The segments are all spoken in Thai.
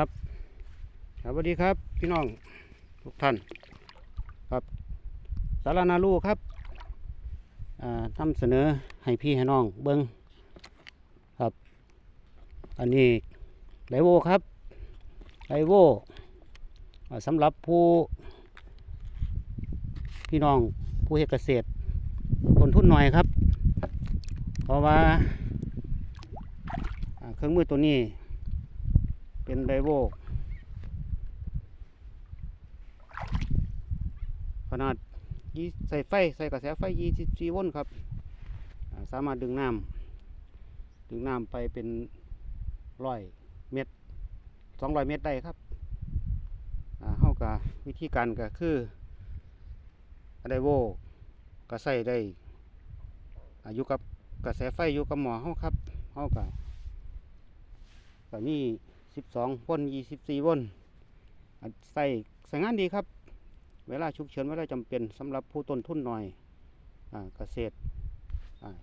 ครับสวัสดีครับ พี่น้องทุกท่านครับสารนาลูครับอ่านำเสนอให้พี่ให้น้องเบิ้งครับ อันนี้ไดโวครับไดโวอ่าสำหรับผู้ พี่น้องผู้เฮ็ดเกษตรต้นทุนหน่อยครับ เพราะว่าเครื่องมือตัวนี้ เป็นไดโวขนาดยี่ใส่ไฟใส่กระแสไฟ 24 โวลต์ครับ สามารถดึงน้ำดึงน้ำไปเป็นร้อยเมตร200 เมตรได้ครับอ่าเฮากับวิธีการก็คือไดโวก็ใส่ได้อายู่กับกระแสไฟอยู่กับหมอเฮาครับเฮากับก็มี 12โวลต์24วลต์อะใส่ใส่งานดีครับ เวลาฉุกเฉินเวลาจำเป็นสำหรับผู้ต้นทุนหน่อยอเกษตร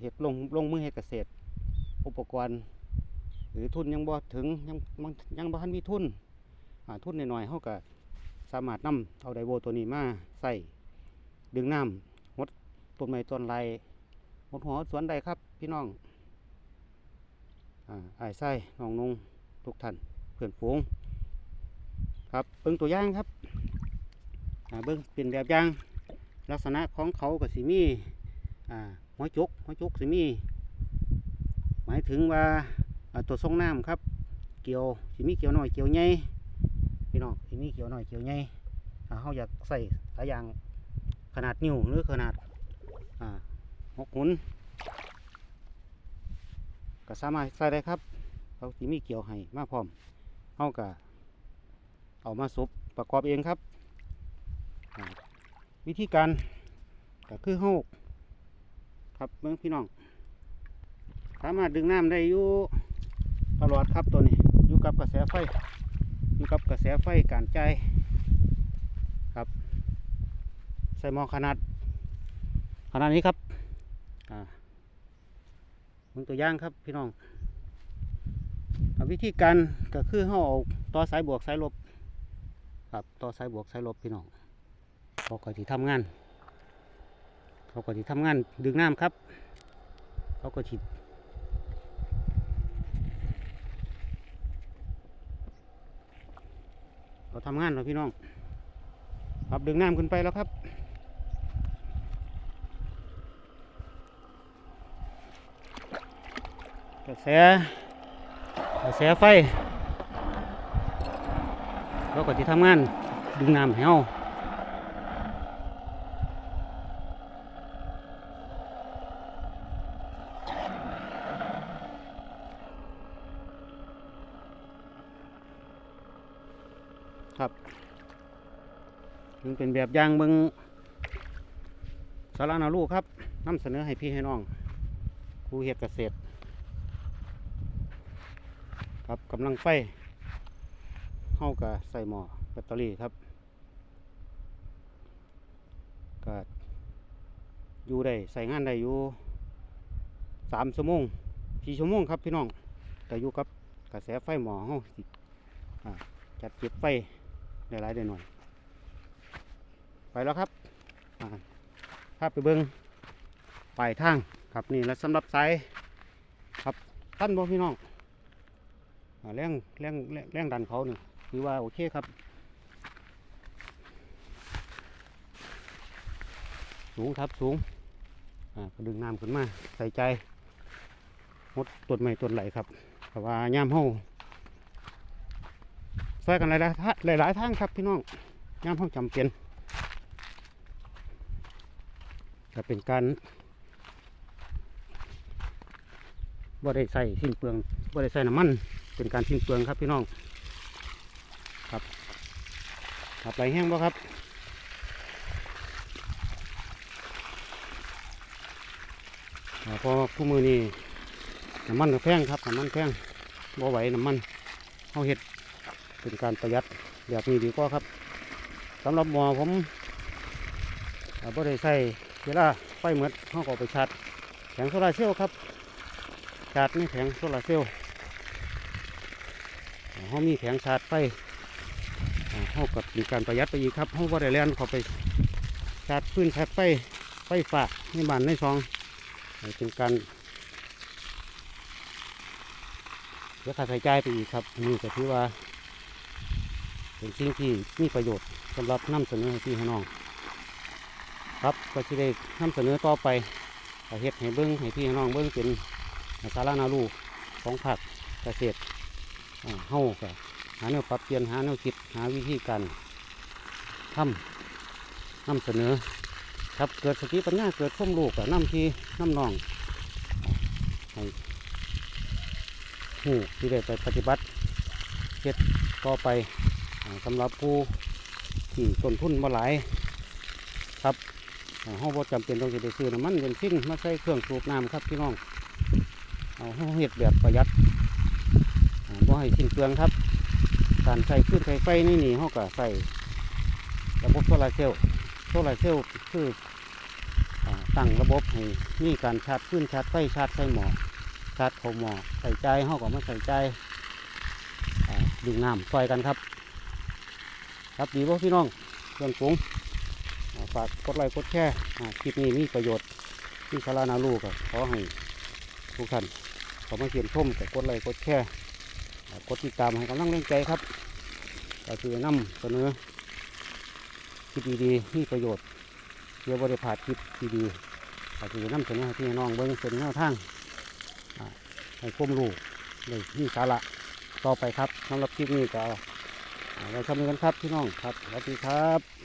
เฮ็ดลงลงมือเฮ็ดเกษตร อุปกรณ์หรือทุนยังบ่ถึงยังยังบ่ทันมีทุนทุนหน่อยๆเฮาก็สามารถนำเอาไดโวตัวนี้มาใส่ดึงน้ำหดต้นไม้ต้นไรหดหัวสวนได้ครับพี่น้องอ่าอ้ไส้น้องนุ่งทุกท่าน เพื่อนฝูง ครับเบิ่งตัวอย่างครับเบิ่งเป็นแบบอย่างลักษณะของเขาก็สิมีอ่าหัวจุกหัวจุกสิมี หมายถึงว่าตัวทรงน้ำครับ เกี่ยวสิมีเกี่ยวหน้อยเกี่ยวใหญ่พี่น้องสิมีเกี่ยวหน้อยเกี่ยวใหญ่เขาอยากใส่สายยางขนาดนิ้วหรือขนาดหกหุนก็สามารถใส่ได้ครับเขาสิมีเกี่ยวให้มาพร้อม เขาก็เอามาสุบประกอบเองครับ วิธีการก็คือเขาครับเมื่อพี่น้อง สามารถดึงน้ำได้อยู่ตลอดครับตัวนี้อยู่กับกระแสไฟอยู่กับกระแสไฟการใจครับใส่หมอขนาด ขนาดนี้ครับอ่ามึงตัวย่างครับพี่น้อง วิธีการก็คือเขาเอาต่อสายบวกสายลบครับต่อสายบวกสายลบพี่น้องเขาก็ที่ทำงานเขาก็ที่ทำงานดึงน้ำครับเขาก็ฉีดเราทำงานเราพี่น้องครับดึงน้ำขึ้นไปแล้วครับกระแส กระแสไฟเราก็จะทำงานดึงน้ำให้เราครับถึงเป็นแบบอย่างเบิงสารานาลูกครับนำเสนอให้พี่ให้น้องครูเฮ็ดเกษตร ครับกำลังไฟเข้ากับใส่หม้อแบตเตอรี่ครับก็อยู่ได้ใส่งานได้อยู่สามชั่วโมงสี่ชั่วโมงครับพี่น้องแต่อยู่กับกระแสไฟหม้อเฮาสิอ่าจัดเก็บไฟได้หลายได้หน่อย ไปแล้วครับภาพไปเบิ้งปลายทางครับนี่แล้วสำหรับสายครับท่านบ่พี่น้อง แรงแรงแรงแรงดันเขาเนี่ยคือว่าโอเคครับ สูงครับสูงอ่าก็ดึงน้ำขึ้นมาใส่ใจหดต้นไม้ต้นไหลครับเพราะว่าย่ามเฮาใส่กันหลายๆทางหลายๆทางครับพี่น้องย่ามเฮาจำเป็นก็เป็นการบ่ได้ใส่สิ้นเปลืองบ่ได้ใส่น้ำมัน เป็นการทิ้งเปลืองครับพี่น้องครับครับไหลแห้งบ่ครับอพอคู่มือนี่น้ำมันก็แพงครับน้ำมันแพงบ่ไหวน้ำมันเอาเห็ดเป็นการประหยัดแบบนี้ดีกว่าครับสำหรับหมอผมอบ่ได้ใส่เวลาไฟเหมือดเขาก็เอไปชาร์จแผงโซลาเซลล์ครับชาร์จในแผงโซลาเซลล์ เขามีแผงชาร์จไฟอ่าเขากับมีการประหยัดไปอีกครับเขาบ่ได้แล่นเขาไปชาร์จพื้นชาร์จไฟไฟฟ้าในบ้านในซองเป็นการเสียค่าใช้จ่ายไปอีกครับนี่ก็ถือว่า เป็นสิ่งที่มีประโยชน์สำหรับนำเสนอให้พี่ให้น้อง ครับก็จะได้นำเสนอต่อไปเฮ็ดให้เบิ้งให้พี่ให้น้องเบิ้งเป็นสาระนารูของภาคเกษตร เฮาก็หาแนวปรับเปลี่ยนหาแนวคิดหาวิธีการทำนำเสนอ ครับเกิดสติปัญญาเกิดข้อมลูกกับน้ำที่น้ำนองให้หูที่ได้ไปปฏิบัติเฮ็ดต่อไปสำหรับผู้ที่ต้นทุนมาหลายครับอ่าเฮาบ่จำเป็นต้องสิไปซื้อน้ำมันเบนซินมาใส่เครื่องสูบน้ำครับพี่น้องเอาเฮาเฮ็ดแบบประหยัด ให้สิ้นเปลืองครับ การใส่ขึ้นใส่ไฟนี่นี่เฮาก็ใส่ระบบโซลาร์เซลล์โซลาร์เซลล์คือตั้งระบบให้มีการชาร์จขึ้นชาร์จไฟชาร์จใส่หม้อชาร์จเข้าหม้อใส่ใจเฮาก็มาใส่ใจดึงน้ำซอยกันครับ ครับดีบ่พี่น้องเรื่องปรุงฝากกดไลค์กดแชร์คลิปนี้มีประโยชน์ที่สารานาลูกอะขอให้ทุกท่านขอมาเขียนชมแต่กดไลค์กดแชร์ กดติดตามให้กำลังแรงใจครับก็คือนำเสนอคลิปดีๆมีประโยชน์เพื่อบริพาดคลิปดีๆก็คือนำเสนอให้พี่น้องเบิ้งเป็นแนวทางให้ควมรู้เลยมีสาระต่อไปครับสำหรับคลิปนี้ก็ไว้ชมกันครับพี่น้องครับสวัสดีครับ